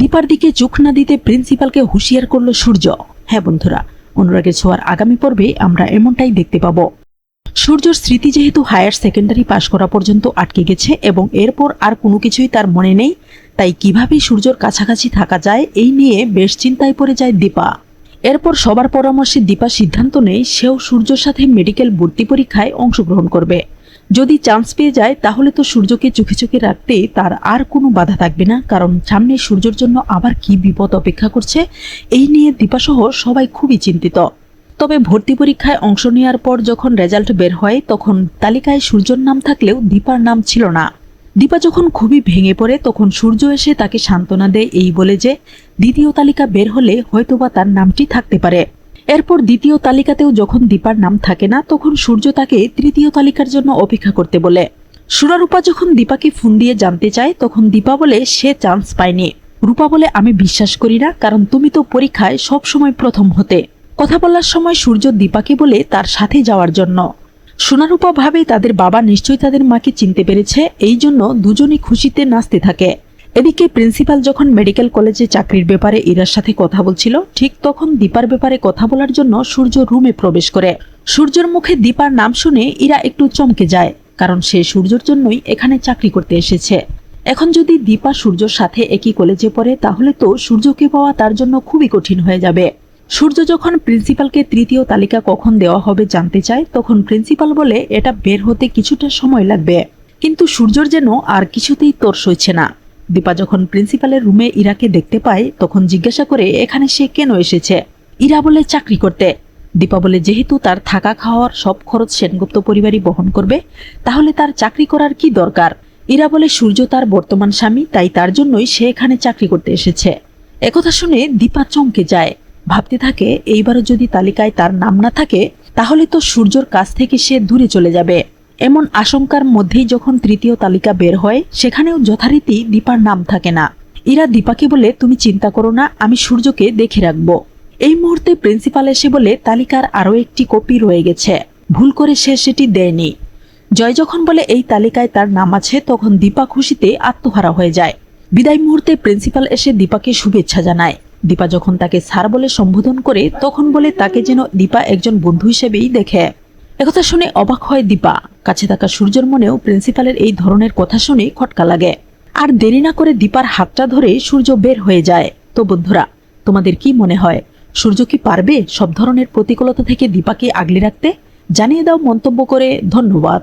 দীপার দিকে চোখ না দিতে প্রিন্সিপালকে হুঁশিয়ার করল সূর্য। হ্যাঁ বন্ধুরা, অনুরাগের ছোঁয়ার আগামী পর্বে আমরা এমনটাই দেখতে পাবো। সূর্যর স্মৃতি যেহেতু হায়ার সেকেন্ডারি পাশ করা পর্যন্ত আটকে গেছে এবং এরপর আর কোনো কিছুই তার মনে নেই, তাই কীভাবে সূর্যর কাছাকাছি থাকা যায় এই নিয়ে বেশ চিন্তায় পড়ে যায় দীপা। এরপর সবার পরামর্শে দীপা সিদ্ধান্ত নেয় সেও সূর্যর সাথে মেডিকেল ভর্তি পরীক্ষায় অংশগ্রহণ করবে। যদি চান্স পেয়ে যায়, তাহলে তো সূর্যকে চোখে চোখে রাখতে তার আর কোনো বাধা থাকবে না। কারণ সামনে সূর্যর জন্য আবার কি বিপদ অপেক্ষা করছে, এই নিয়ে দীপাসহ সবাই খুবই চিন্তিত। তবে ভর্তি পরীক্ষায় অংশ নেওয়ার পর যখন রেজাল্ট বের হয়, তখন তালিকায় সূর্যর নাম থাকলেও দীপার নাম ছিল না। দীপা যখন খুবই ভেঙে পড়ে, তখন সূর্য এসে তাকে সান্ত্বনা দেয় এই বলে যে, দ্বিতীয় তালিকা বের হলে হয়তোবা তার নামটি থাকতে পারে। এরপর দ্বিতীয় তালিকাতেও যখন দীপার নাম থাকে না, তখন সূর্য তাকে তৃতীয় তালিকার জন্য অপেক্ষা করতে বলে। সুরারূপা যখন দীপাকে ফোন দিয়ে জানতে চায়, তখন দীপা বলে, সে চান্স পায়নি। রূপা বলে, আমি বিশ্বাস করি না, কারণ তুমি তো পরীক্ষায় সব সময় প্রথম হতে। কথা বলার সময় সূর্য দীপাকে বলে, তার সাথে যাওয়ার জন্য। সোনারূপা ভাবে, তাদের বাবা নিশ্চয়ই তাদের মাকে চিনতে পেরেছে, এই জন্য দুজনই খুশিতে নাচতে থাকে। এদিকে প্রিন্সিপাল যখন মেডিকেল কলেজে চাকরির ব্যাপারে ইরার সাথে কথা বলছিল, ঠিক তখন দীপার ব্যাপারে কথা বলার জন্য সূর্য রুমে প্রবেশ করে। সূর্যের মুখে দীপার নাম শুনে ইরা একটু চমকে যায়, কারণ সে সূর্যর জন্যই এখানে চাকরি করতে এসেছে। এখন যদি দীপা সূর্যর সাথে একই কলেজে পড়ে, তাহলে তো সূর্যকে পাওয়া তার জন্য খুবই কঠিন হয়ে যাবে। সূর্য যখন প্রিন্সিপালকে তৃতীয় তালিকা কখন দেওয়া হবে জানতে চায়, তখন প্রিন্সিপাল বলে, এটা বের হতে কিছুটা সময় লাগবে। কিন্তু সূর্যর যেন আর কিছুতেই তোর সইছে না। দীপা যখন প্রিন্সিপালের রুমে ইরাকে দেখতে পায়, তখন জিজ্ঞাসা করে, এখানে সে কেন এসেছে? ইরা বলে চাকরি করতে। দীপা বলে, যেহেতু তার থাকা খাওয়ার সব খরচ সেনগুপ্ত পরিবারই বহন করবে, তাহলে তার চাকরি করার কি দরকার? ইরা বলে, সূর্য তার বর্তমান স্বামী, তাই তার জন্যই সে এখানে চাকরি করতে এসেছে। একথা শুনে দীপা চমকে যায়। ভাবতে থাকে, এইবারও যদি তালিকায় তার নাম না থাকে, তাহলে তো সূর্যর কাছ থেকে সে দূরে চলে যাবে। এমন আশঙ্কার মধ্যেই যখন তৃতীয় তালিকা বের হয়, সেখানেও যথারীতি দীপার নাম থাকে না। ইরা দীপাকে বলে, তুমি চিন্তা করো না, আমি সূর্যকে দেখে রাখব। এই মুহূর্তে প্রিন্সিপাল এসে বলে, তালিকার আরও একটি কপি রয়ে গেছে। ভুল করে সে সেটি দেয়নি। জয় যখন বলে, এই তালিকায় তার নাম আছে, তখন দীপা খুশিতে আত্মহারা হয়ে যায়। বিদায় মুহূর্তে প্রিন্সিপাল এসে দীপাকে শুভেচ্ছা জানায়। দীপা যখন তাকে স্যার বলে সম্বোধন করে, তখন বলে, তাকে যেন দীপা একজন বন্ধু হিসেবেই দেখে। একথা শুনে অবাক হয় দীপা। কাছে থাকা সূর্যের মনেও প্রিন্সিপালের এই ধরনের কথা শুনে খটকা লাগে। আর দেরি না করে দীপার হাতটা ধরে সূর্য বের হয়ে যায়। তো বন্ধুরা, তোমাদের কি মনে হয়, সূর্য কি পারবে সব ধরনের প্রতিকূলতা থেকে দীপাকে আগলে রাখতে? জানিয়ে দাও মন্তব্য করে, ধন্যবাদ।